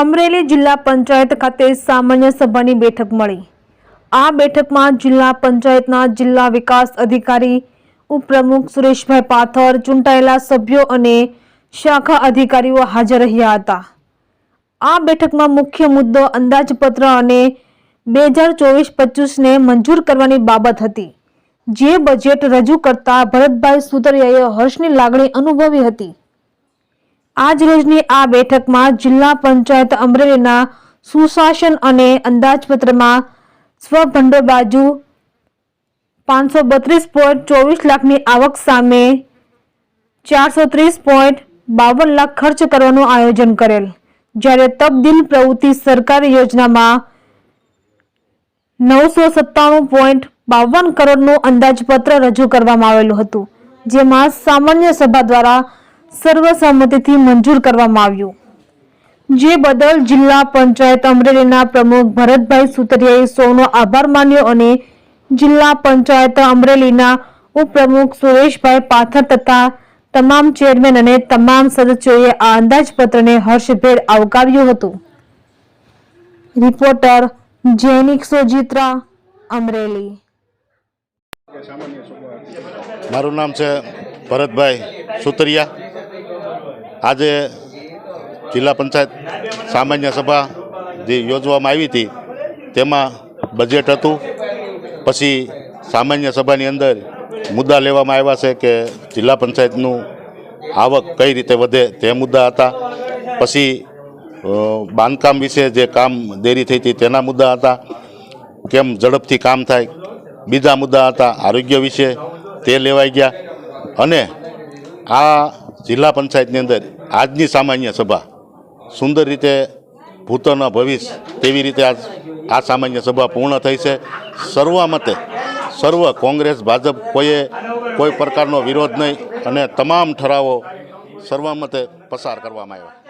અમરેલી જિલ્લા પંચાયત ખાતે સામાન્ય સભાની બેઠક મળી. આ બેઠકમાં જિલ્લા પંચાયતના જિલ્લા વિકાસ અધિકારી, ઉપપ્રમુખ સુરેશભાઈ પાથર, ચૂંટાયેલા સભ્યો અને શાખા અધિકારીઓ હાજર રહ્યા હતા. આ બેઠકમાં મુખ્ય મુદ્દો અંદાજપત્ર અને બે હજાર ચોવીસ પચીસને મંજૂર કરવાની બાબત હતી. જે બજેટ રજૂ કરતા ભરતભાઈ સુતરિયાએ હર્ષની લાગણી અનુભવી હતી. આજ રોજની આ બેઠકમાં જિલ્લા પંચાયત અમરેલીના સુશાસન અને અંદાજપત્રમાં સ્વભંડોળ બાજુ પાંચસો બત્રીસ પોઈન્ટ ચોવીસ લાખની આવક સામે ચારસો ત્રીસ પોઈન્ટ બાવન લાખ ખર્ચ કરવાનું આયોજન કરેલ. જ્યારે તબદીલ પ્રવૃત્તિ સરકારી યોજનામાં નવસો સત્તાણું પોઈન્ટ બાવન કરોડનું અંદાજપત્ર રજૂ કરવામાં આવેલું હતું, જેમાં સામાન્ય સભા દ્વારા સર્વસંમતિથી મંજૂર કરવામાં આવ્યું. જે બદલ જિલ્લા પંચાયત અમરેલીના પ્રમુખ ભરતભાઈ સુતરિયાએ સૌનો આભાર માન્યો અને જિલ્લા પંચાયત અમરેલીના ઉપપ્રમુખ સુરેશભાઈ પાથર તથા તમામ ચેરમેન અને તમામ સદસ્યોએ આ અંદાજપત્રને હર્ષભેર આવકાર્યું હતું. રિપોર્ટર જૈનિક સોજિત્રા, અમરેલી. મારું નામ છે ભરતભાઈ સુતરિયા. આજે જિલ્લા પંચાયત સામાન્ય સભા જે યોજવામાં આવી હતી, તેમાં બજેટ હતું. પછી સામાન્ય સભાની અંદર મુદ્દા લેવામાં આવ્યા છે કે જિલ્લા પંચાયતનું આવક કઈ રીતે વધે તે મુદ્દા હતા. પછી બાંધકામ વિશે જે કામ દેરી થઈ હતી તેના મુદ્દા હતા. કેમ ઝડપથી કામ થાય, બીજા મુદ્દા હતા આરોગ્ય વિશે તે લેવાઈ ગયા. અને આ જિલ્લા પંચાયતની અંદર આજની સામાન્ય સભા સુંદર રીતે ભૂતોના ભવિષ્ય તેવી રીતે આજ આ સામાન્ય સભા પૂર્ણ થઈ છે. સર્વમતે સર્વ કોંગ્રેસ, ભાજપ કોઈએ કોઈ પ્રકારનો વિરોધ નહીં અને તમામ ઠરાવો સર્વમતે પસાર કરવામાં આવ્યા.